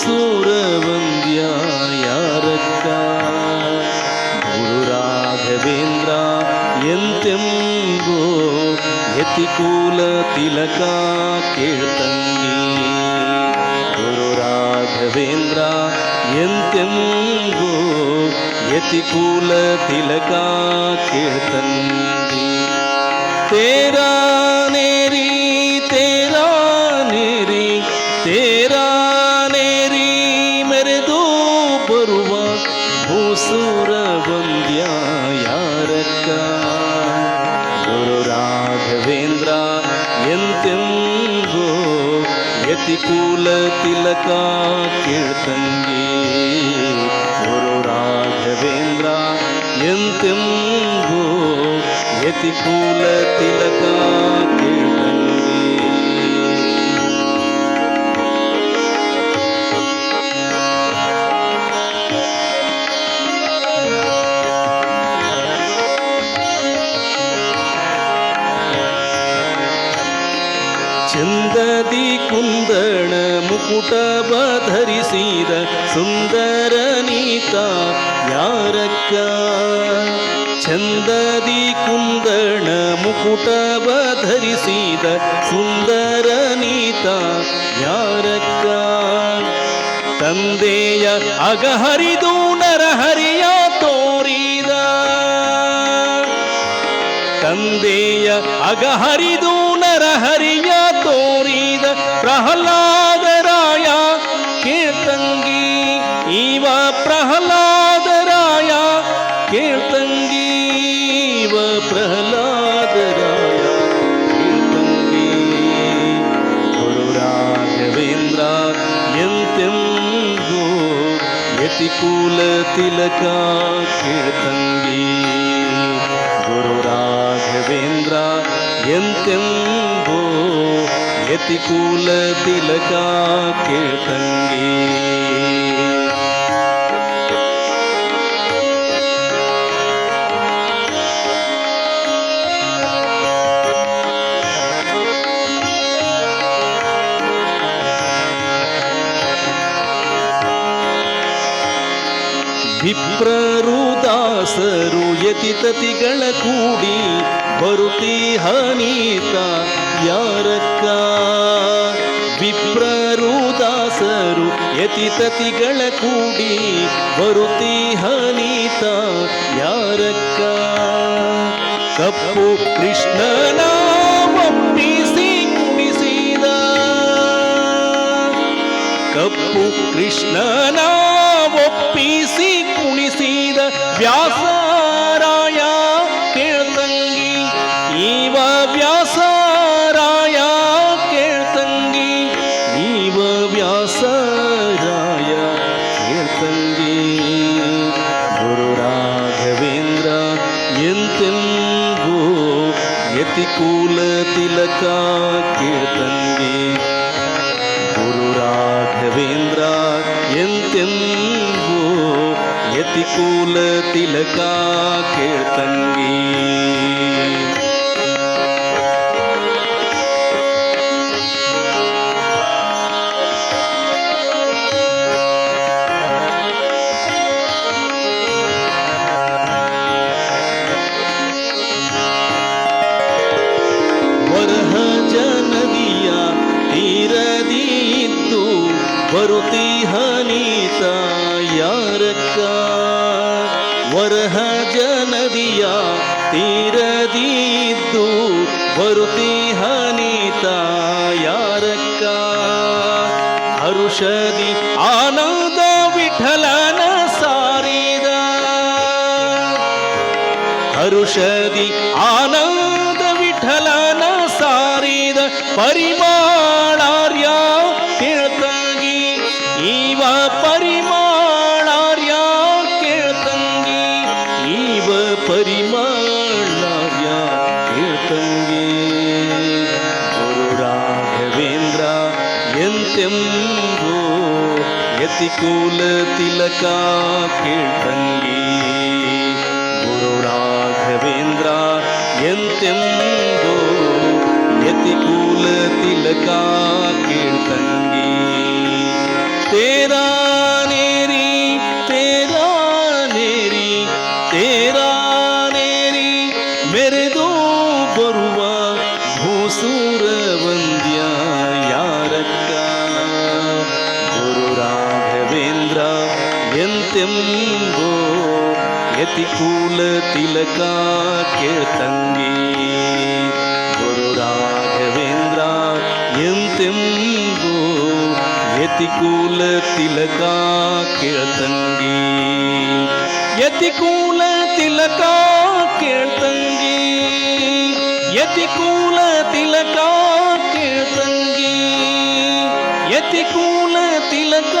சூரவந்தியா யாரக்கா குரு ராகவேந்திரா என் தெம்போ எத்திகூல திலகா கீழ்த்தங்கி குரு ராகவேந்திரா என் தெம்போ எத்திகூல திலகா கீழ்த்தங்கி தே ಸೂರ ವಂದ್ಯ ಯಾರಕ್ಕ ಗುರು ರಾಘವೇಂದ್ರ ಎಂತೆಂಬೋ ಯತಿಕೂಲ ತಿಲಕ ಕೀರ್ತಂಗಿ ಗುರು ರಾಘವೇಂದ್ರ ಎಂತೆಂಬೋ ಯತಿಕೂಲ ತಿಲಕ ಚಂದದಿ ಕುಂದಣ ಮುಕುಟ ಬಧರಿಸಿದ ಸುಂದರ ನೀತ ಯಾರಕ್ಕ ಚಂದದಿ ಕುಂದಣ ಮುಕುಟ ಬಧರಿಸಿದ ಸುಂದರ ನೀತ ಯಾರಕ್ಕ ತಂದೆಯ ಅಗಹರಿದು ನರಹರಿಯ ತೋರಿದ ತಂದೆಯ ಅಗಹರಿದು ನರಹರಿಯ ತೋರಿದ ಪ್ರಹ್ಲಾದರಾಯ ಕೀರ್ತಂಗಿ ಇವ ಪ್ರಹ್ಲಾದರಾಯ ಕೀರ್ತಂಗಿ ಇವ ಪ್ರಹ್ಲಾದರಾಯ ಕೀರ್ತಂಗಿ ಗುರು ರಾಘವೇಂದ್ರ ಎಂತೆಂದು ಯತಿಕೂಲ ತಿಲಕ ಕೀರ್ತಂಗಿ ಗುರು ರಾಘವೇಂದ್ರ ಎಂತೆಂದು ಯತಿಕೂಲ ತಿಲಕ ಕೇಳ್ತಂಗಿ ವಿಪ್ರರುದಾಸರು ಯತಿ ತತಿಗಳ ಕೂಡಿ ಬರುತಿ ಹನೀತ ಯಾರಕ್ಕ ವಿಪ್ರರು ದಾಸರು ಯತಿತತಿಗಳ ಕೂಡಿ ಬರುತಿ ಹನೀತ ಯಾರಕ್ಕ ಕಪ್ಪು ಕೃಷ್ಣನ ಒಪ್ಪಿಸಿ ಕುಣಿಸಿದ ಕಪ್ಪು ಕೃಷ್ಣನ ಒಪ್ಪಿಸಿ ಕುಣಿಸಿದ ವ್ಯಾಸ திருத்தங்கி குரு ராಘவேந்திரா என் தென்போ ಯತಿ ಕೂಲ ತಿಲಕ ಕೇಳ್ತಂಗೀ वरुति हनीता यारक्का वरह जनदिया ತೀರದಿದ್ದು ಬರುತಿ ಹನಿತ ಯಾರಕ್ಕ ಹರುಷದಿ ಆನಂದ ವಿಠಲನ ಸಾರಿದ ಹರುಷದಿ ಆ ಸರ್ವ ಪರಿಮಾಳ್ಯ ಕೀರ್ತಂಗೆ ಗುರು ರಾಘವೇಂದ್ರ ಎಂತೆಂಬೋ ಯತಿಕೂಲ ತಿಲಕ ಕೇಳ ತೆಂಬೋ ಯತಿಕೂಲ ತಿಲಕ ಕೇಳ್ತಂಗಿ ಗುರು ರಾಘವೇಂದ್ರ ಎಂತೆಂಬೋ ಯತಿಕೂಲ ತಿಲಕ ಕೇಳ್ತಂಗಿ ಯತಿಕೂಲ ತಿಲಕ ಕೇಳ್ತಂಗಿ ಯತಿಕೂಲ ತಿಲಕ ಕೇಳ್ತಂಗಿ ಯತಿಕೂಲ ತಿಲಕ